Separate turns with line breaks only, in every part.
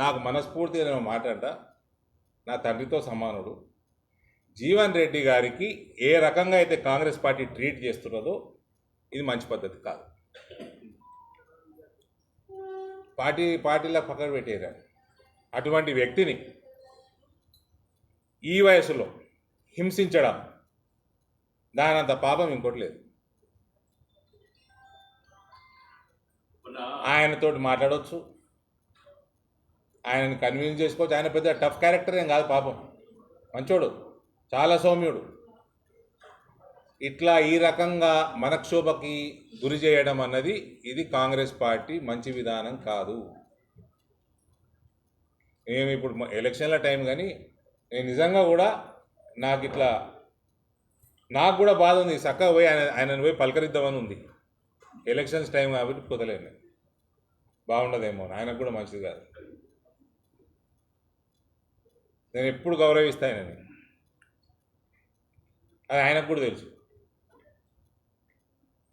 నాకు మనస్ఫూర్తిగా నేను మాట్లాడ నా తండ్రితో సమానుడు. జీవన్ రెడ్డి గారికి ఏ రకంగా అయితే కాంగ్రెస్ పార్టీ ట్రీట్ చేస్తున్నదో ఇది మంచి పద్ధతి కాదు. పార్టీ పార్టీలో పక్కన పెట్టేరా అటువంటి వ్యక్తిని ఈ వయసులో హింసించడం దానంత పాపం ఇంకోటి లేదు. ఆయనతోటి మాట్లాడవచ్చు ఆయనను కన్విన్స్ చేసుకోవచ్చు. ఆయన పెద్ద టఫ్ క్యారెక్టర్ ఏం కాదు పాపం. మంచోడు. చాలా సౌమ్యుడు. ఇట్లా ఈ రకంగా మనక్షోభకి గురి చేయడం అన్నది ఇది కాంగ్రెస్ పార్టీ మంచి విధానం కాదు. నేను ఇప్పుడు ఎలక్షన్ల టైం కానీ నేను నిజంగా కూడా నాకు ఇట్లా నాకు కూడా బాధ ఉంది. చక్కగా పోయి ఆయన ఆయనను పోయి పలకరిద్దామని ఉంది. ఎలక్షన్స్ టైం కాబట్టి కుదలేను బాగుండదేమో. ఆయనకు కూడా మంచిది కాదు. నేను ఎప్పుడు గౌరవిస్తాను అది ఆయనకు కూడా తెలుసు.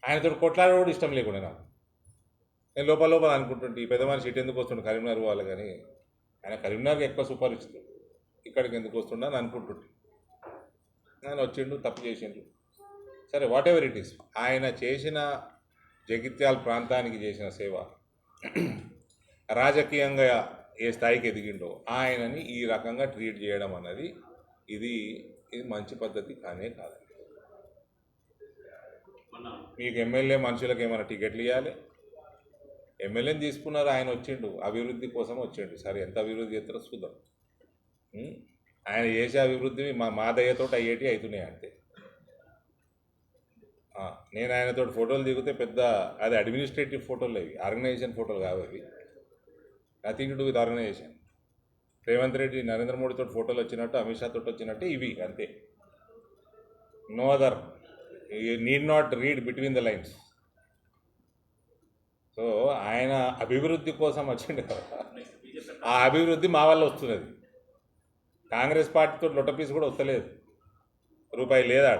ఆయనతో కొట్లాడ కూడా ఇష్టం లేకుండా నాకు. నేను లోపల లోపల అనుకుంటుంటే ఈ పెద్ద మనిషి ఇటు ఎందుకు వస్తుండే కరీంనగర్ వాళ్ళు కానీ ఆయన కరీంనగర్కి ఎక్కువ సుపరిచితుడు ఇక్కడికి ఎందుకు వస్తుండే అని అనుకుంటుంటే. ఆయన వచ్చిండు తప్పు చేసిండు. సరే వాట్ ఎవర్ ఇట్ ఈస్ ఆయన చేసిన జగిత్యాల ప్రాంతానికి చేసిన సేవ రాజకీయంగా ఏ స్థాయికి ఎదిగిండో ఆయనని ఈ రకంగా ట్రీట్ చేయడం అన్నది ఇది ఇది మంచి పద్ధతి కానే కాదండి మీకు ఎమ్మెల్యే మనుషులకు ఏమైనా టికెట్లు ఇవ్వాలి ఎమ్మెల్యేని తీసుకున్నారు ఆయన వచ్చిండు అభివృద్ధి కోసం వచ్చిండు. సరే ఎంత అభివృద్ధి చేస్తారో చూద్దాం. ఆయన చేసే అభివృద్ధి మా మాదయ్యతో అయ్యేటి అవుతున్నాయి అంతే. నేను ఆయనతో ఫోటోలు దిగితే పెద్ద అది అడ్మినిస్ట్రేటివ్ ఫోటోలు అవి ఆర్గనైజేషన్ ఫోటోలు కావు అవి. నథింగ్ ధారణ చేశాను ఆర్గనైజేషన్ రేవంత్ రెడ్డి నరేంద్ర మోడీతో ఫోటోలు వచ్చినట్టు అమిత్ షా తోటి వచ్చినట్టు ఇవి అంతే. No other need not read between the lines so ఆయన అభివృద్ధి కోసం వచ్చిండు కదా. ఆ అభివృద్ధి మా వల్ల వస్తున్నది. కాంగ్రెస్ పార్టీతో లొట్టపీస్ కూడా వస్తలేదు. రూపాయి లేదా